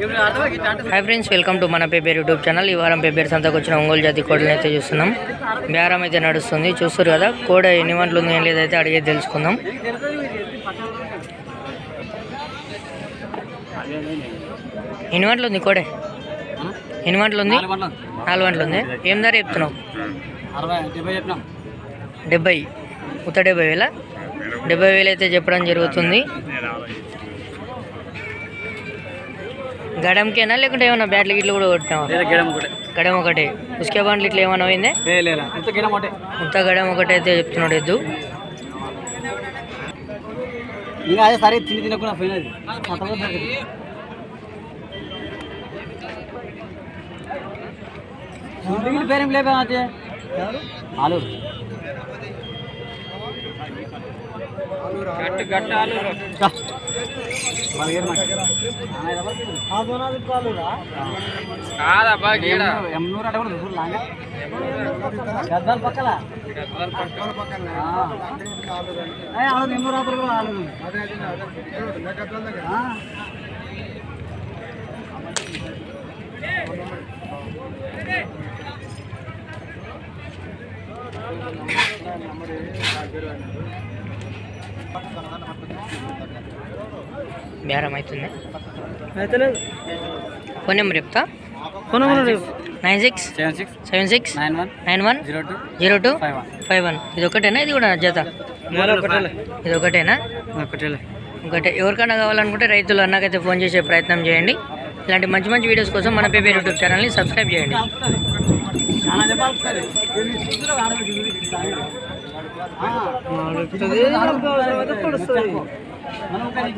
Hi friends welcome to మన paper YouTube channel ఈ వారం పేపర్ సంతకు వచ్చిన ఒంగోలు జాతి కోడని అయితే చూస్తున్నాం. బేరం అయితే నడుస్తుంది. చూస్తారు కదా కోడ ఎన్ని వంటలు ఉంది ఏం లేదైతే అడిగేది తెలుసుకుందాం. ఎన్ని వంటలు ఉంది కోడే? ఎన్ని వంటలు ఉంది? నాలుగు వంటలు ఉంది. ఏం ధర చెప్తున్నావు? డెబ్బై. ఉత్త డెబ్బై వేల? డెబ్బై వేలు అయితే చెప్పడం జరుగుతుంది. గడంకేనా లేకుంటే ఏమన్నా బ్యాట్లు గిట్లు కూడా కొట్టినావా? లేదా గిడం ఒకటే. ఉస్కే బండ్లు ఇట్లా ఏమన్నా పోయిందే? ఇంత గిడం ఒకటే. అయితే చెప్తున్నాడు ఎద్దు. అదే సరే తిని తినకుండా పోయినది. మిగిలిన పేరేం లేపా అదే ఆలూరు. గట్టు గట్టు ఆలూరు. కాదబ్బా గీడ. ఎమ్నూరు అంటే కూడా చూడు లాగా. గద్దాల పక్కల? ఎమ్నూరు ఆపలు కూడా ఆలూరు ఆ. బేరం అవుతుంది. ఫోన్ నెంబర్ చెప్తా. Phone nine six. Seven six. Seven six. Nine one. Nine one. Zero two. Zero two. Five one. Five one. ఇది ఒకటేనా? ఇది కూడా జత? ఇది ఒకటేనా? ఒకటేలే ఒకటే. ఎవరికైనా కావాలనుకుంటే రైతులు అన్నకైతే ఫోన్ చేసే ప్రయత్నం చేయండి. ఇలాంటి మంచి మంచి వీడియోస్ కోసం మన పేపర్ యూట్యూబ్ ఛానల్ని సబ్స్క్రైబ్ చేయండి. చాలా చెప్పాలి